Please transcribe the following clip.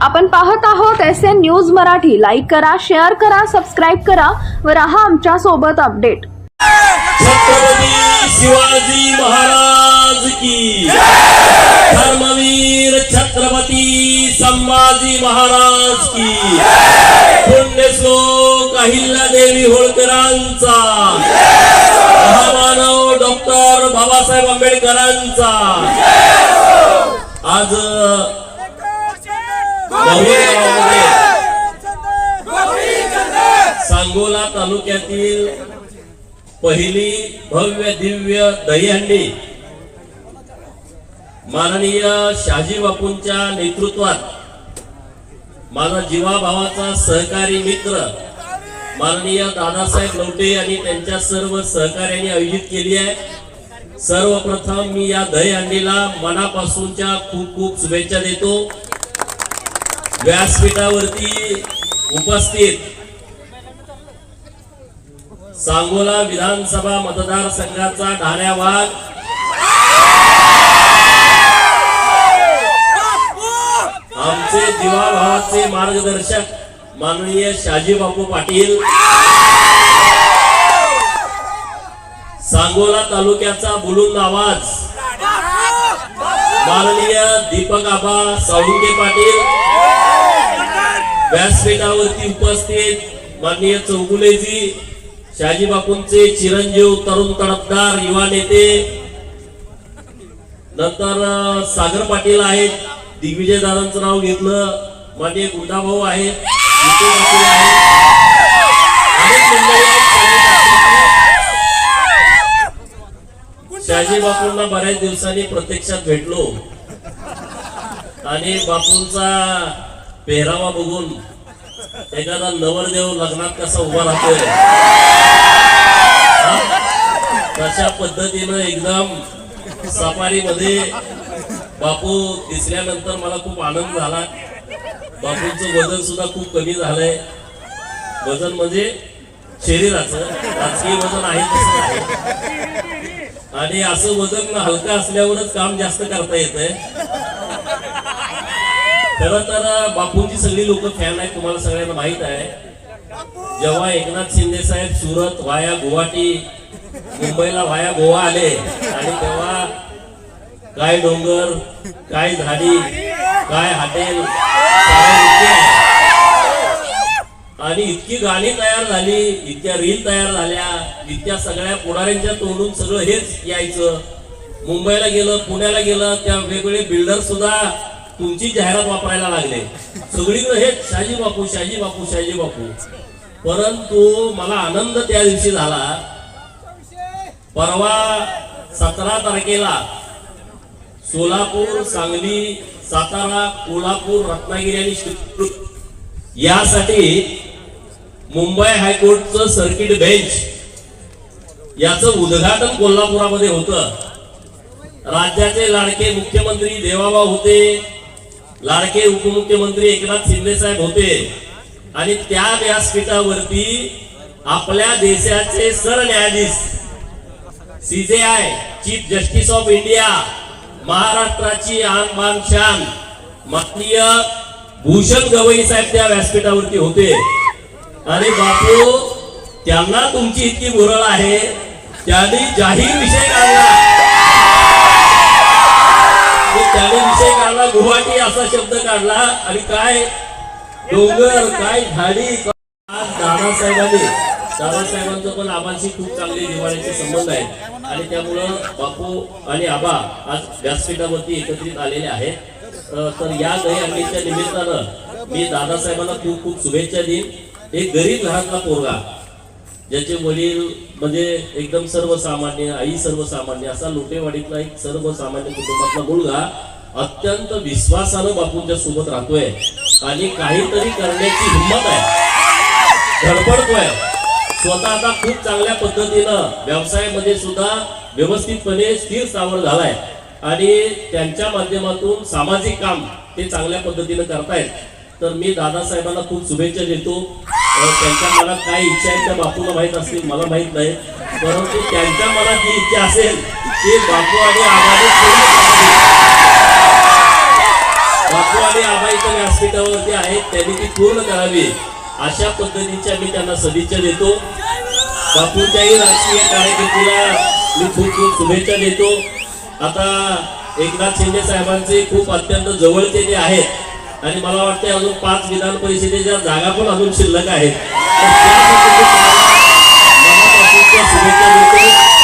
आपण पाहत आहोत S N news Marathi. Like करा शेअर करा सबस्क्राईब करा व राहा आमच्यासोबत अपडेट छत्रपती शिवाजी महाराज की धर्मवीर छत्रपती संभाजी महाराज की पुण्यश्लोक अहिल्यादेवी होळकरांचा महामानव डॉक्टर बाबासाहेब आंबेडकरांचा आज सांगोला तालुक्यातील पहिली भव्य दिव्य दहीहंडी माननीय शाजी बापूंच्या नेतृत्वात माझा जीवाभावाचा सहकारी मित्र माननीय दादासाहेब लवटे आणि त्यांच्या सर्व सहकार्याने आयोजित केली आहे. सर्वप्रथम मी या दहीहंडीला मनापासूनच्या खूप खूप शुभेच्छा देतो. व्यासपीठावरती उपस्थित सांगोला विधानसभा मतदारसंघाचा ढाण्या वाघ आमचे जीवाभावाचे मार्गदर्शक माननीय शाजी बापू पाटील. सांगोला तालुक्याचा बुलुंद आवाज. माननीय दीपक आबा साळुंगे पाटील. व्यासपीठावरती उपस्थित माननीय चौगुलेजी शहाजी बापूंचे चिरंजीव तरुण तडफदार युवा नेते. नंतर सागर पाटील आहेत दिग्विजय दादांचं नाव घेतलं. माननीय गुंडाभाऊ आहेत विजय पाटील आहेत अनेक मंडळी आहेत. बापूंना बऱ्याच दिवसांनी प्रत्यक्षात भेटलो. आणि बापूंचा पेहरावा बघून एखादा नवरदेव लग्नात कसा उभा राहतोय. तशा पद्धतीनं एकदम सफारीमध्ये बापू दिसल्यानंतर मला खूप आनंद झाला. बापूंचं वजन सुद्धा खूप कमी झालंय. वजन म्हणजे शरीराचं. राजकीय वजन आहे तसं आहे आणि असं वजन हलका असल्यावरच काम जास्त करता येत खरं तर बापूंची सगळी लोक फॅन आहेत तुम्हाला सगळ्यांना माहीत आहे. जेव्हा एकनाथ शिंदे साहेब सुरत वाया गुवाहाटी मुंबईला वाया गोवा आले आणि तेव्हा काय डोंगर काय झाडी काय हॉटेल आणि इतकी गाणी तयार झाली इतक्या रील तयार झाल्या इतक्या सगळ्या पुढाऱ्यांच्या तोंडून सगळं हेच यायचं. मुंबईला गेलं पुण्याला गेलं त्या वेगवेगळे बिल्डर सुद्धा तुमची जाहिरात वापरायला लागले. सगळीकडे हेच शाजी बापू शाजी बापू शाजी बापू. परंतु मला आनंद त्या दिवशी झाला. परवा सतरा तारखेला सोलापूर सांगली सातारा कोल्हापूर रत्नागिरी आणि यासाठी मुंबई हायकोर्टचं सर्किट बेंच याचं उद्घाटन कोल्हापुरामध्ये होतं. राज्याचे लाडके मुख्यमंत्री देवाबा होते. लाडके उपमुख्यमंत्री एकनाथ शिंदे साहेब होते. आणि त्या व्यासपीठावरती आपल्या देशाचे सरन्यायाधीश CJI chief justice of India महाराष्ट्राची आन मान शान माननीय भूषण गवई साहेब त्या व्यासपीठावरती होते. अरे बापू त्यांना तुमची इतकी भुरळ आहे. त्यांनी जाहीर विषय काढला. त्याने विषय काढला गुवाहाटी असा शब्द काढला. आणि काय? डोंगर काय झाडी? दादासाहेबांनी दादासाहेबांचं पण आबांशी खूप चांगले दिवाळीचे संबंध आहेत. आणि त्यामुळं बापू आणि आबा आज व्यासपीठावरती एकत्रित आलेले आहेत. तर या दही अंडीच्या निमित्तानं मी दादासाहेबांना खूप खूप शुभेच्छा देईन. एक गरीब घरातला पोरगा. ज्याचे वडील म्हणजे एकदम सर्वसामान्य आई सर्वसामान्य असा लोटेवाडीतला एक सर्वसामान्य कुटुंबातला मुलगा अत्यंत विश्वासानं बापूंच्या सोबत राहतोय. आणि काहीतरी करण्याची हिंमत आहे. धडपडतोय. स्वतः आता खूप चांगल्या पद्धतीनं व्यवसायामध्ये सुद्धा व्यवस्थितपणे स्थिर स्थावर झालाय. आणि त्यांच्या माध्यमातून सामाजिक काम ते चांगल्या पद्धतीनं करतायत. तर मी दादासाहेबांना खूप शुभेच्छा देतो. त्यांच्या मनात काय इच्छा आहे त्या बापूला माहीत असतील मला माहीत नाही. परंतु त्यांच्या मनात जी इच्छा असेल ते बापू आणि आबाने बापू आणि आबा इथं व्यासपीठावरती आहेत त्यांनी ती पूर्ण करावी. अशा पद्धतीच्या मी त्यांना सदिच्छा देतो. बापूच्याही राजकीय कार्यकर्तीला मी खूप खूप शुभेच्छा देतो. आता एकनाथ शिंदे साहेबांचे खूप अत्यंत जवळचे जे आहेत आणि मला वाटते अजून पाच विधान परिषदेच्या जागा पण अजून शिल्लक आहेत. तर शुभेच्छा